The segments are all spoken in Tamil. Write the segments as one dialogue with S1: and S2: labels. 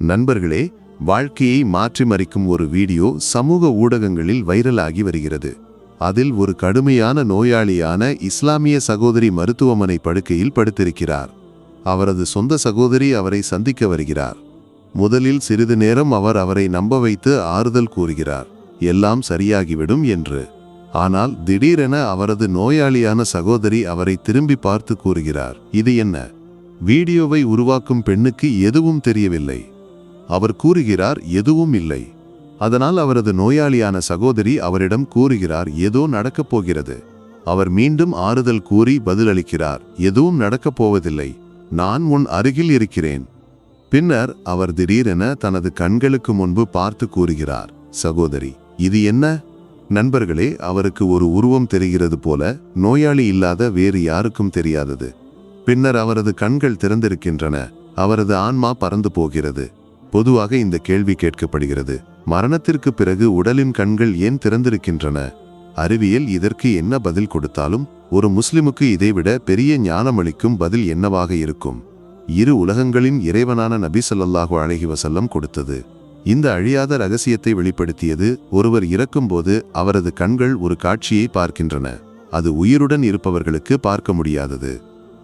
S1: நண்பர்களே வாழ்க்கையை மாற்றி மறிக்கும் ஒரு வீடியோ சமூக ஊடகங்களில் வைரலாகி வருகிறது. அதில் ஒரு கடுமையான நோயாளியான இஸ்லாமிய சகோதரி மருத்துவமனை படுக்கையில் படுத்திருக்கிறார். அவரது சொந்த சகோதரி அவரை சந்திக்க வருகிறார். முதலில் சிறிது நேரம் அவர் அவரை நம்ப வைத்து ஆறுதல் கூறுகிறார். எல்லாம் சரியாகிவிடும் என்று. ஆனால் திடீரென அவரது நோயாளியான சகோதரி அவரை திரும்பி பார்த்து கூறுகிறார். இது என்ன? வீடியோவை உருவாக்கும் பெண்ணுக்கு எதுவும் தெரியவில்லை. அவர் கூறுகிறார் எதுவும் இல்லை. அதனால் அவரது நோயாளியான சகோதரி அவரிடம் கூறுகிறார் ஏதோ நடக்கப் போகிறது. அவர் மீண்டும் ஆறுதல் கூறி பதிலளிக்கிறார் எதுவும் நடக்கப் போவதில்லை. நான் உன் அருகில் இருக்கிறேன். பின்னர் அவர் திடீரென தனது கண்களுக்கு முன்பு பார்த்து கூறுகிறார் சகோதரி இது என்ன? நண்பர்களே அவருக்கு ஒரு உருவம் தெரிகிறது போல நோயாளி இல்லாத வேறு யாருக்கும் தெரியாதது. பின்னர் அவரது கண்கள் திறந்திருக்கின்றன அவரது ஆன்மா பறந்து போகிறது. பொதுவாக இந்த கேள்வி கேட்கப்படுகிறது. மரணத்திற்கு பிறகு உடலின் கண்கள் ஏன் திறந்திருக்கின்றன? அறிவியல் இதற்கு என்ன பதில் கொடுத்தாலும் ஒரு முஸ்லிமுக்கு இதைவிட பெரிய ஞானமளிக்கும் பதில் என்னவாக இருக்கும்? இரு உலகங்களின் இறைவனான நபி ஸல்லல்லாஹு அலைஹி கொடுத்தது. இந்த அழியாத ரகசியத்தை வெளிப்படுத்தியது ஒருவர் இறக்கும்போது அவரது கண்கள் ஒரு காட்சியை பார்க்கின்றன. அது உயிருடன் இருப்பவர்களுக்கு பார்க்க முடியாதது.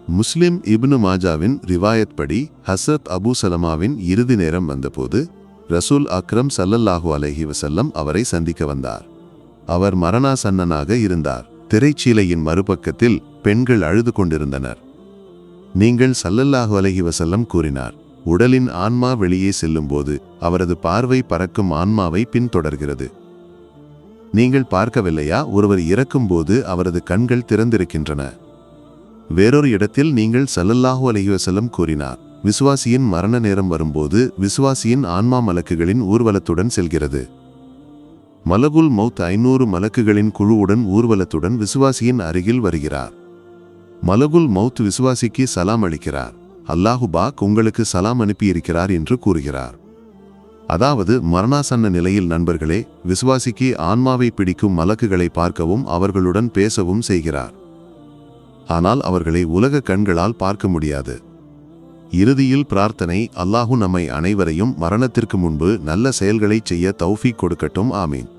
S1: முஸ்லிம் இப்னு மாஜாவின் ரிவாயத் படி ஹசத் அபு சலமாவின் இறுதி நேரம் வந்தபோது ரசூல் அக்ரம் சல்லல்லாஹு அலஹி வசல்லம் அவரை சந்திக்க வந்தார். அவர் மரணாசன்னனாக இருந்தார். திரைச்சீலையின் மறுபக்கத்தில் பெண்கள் அழுது கொண்டிருந்தனர். நீங்கள் சல்லல்லாஹு அலஹி வசல்லம் கூறினார் உடலின் ஆன்மா வெளியே செல்லும்போது அவரது பார்வை பறக்கும் ஆன்மாவை பின்தொடர்கிறது. நீங்கள் பார்க்கவில்லையா? ஒருவர் இறக்கும்போது அவரது கண்கள் திறந்திருக்கின்றன. வேறொரு இடத்தில் நீங்கள் சல்லல்லாஹு அலைஹி கூறினார். விசுவாசியின் மரண நேரம் வரும்போது விசுவாசியின் ஆன்மா மலக்குகளின் ஊர்வலத்துடன் செல்கிறது. மலகுல் மௌத் ஐநூறு மலக்குகளின் குழுவுடன் ஊர்வலத்துடன் விசுவாசியின் அருகில் வருகிறார். மலகுல் மௌத் விசுவாசிக்கு சலாம் அளிக்கிறார். அல்லாஹு பாக் உங்களுக்கு சலாம் அனுப்பியிருக்கிறார் என்று கூறுகிறார். அதாவது மரணாசன்ன நிலையில் நண்பர்களே விசுவாசிக்கு ஆன்மாவை பிடிக்கும் மலக்குகளை பார்க்கவும் அவர்களுடன் பேசவும் செய்கிறார். ஆனால் அவர்களை உலக கண்களால் பார்க்க முடியாது. இறுதியில் பிரார்த்தனை அல்லாஹு நம்மை அனைவரையும் மரணத்திற்கு முன்பு நல்ல செயல்களைச் செய்ய தௌஃபிக் கொடுக்கட்டும் ஆமீன்.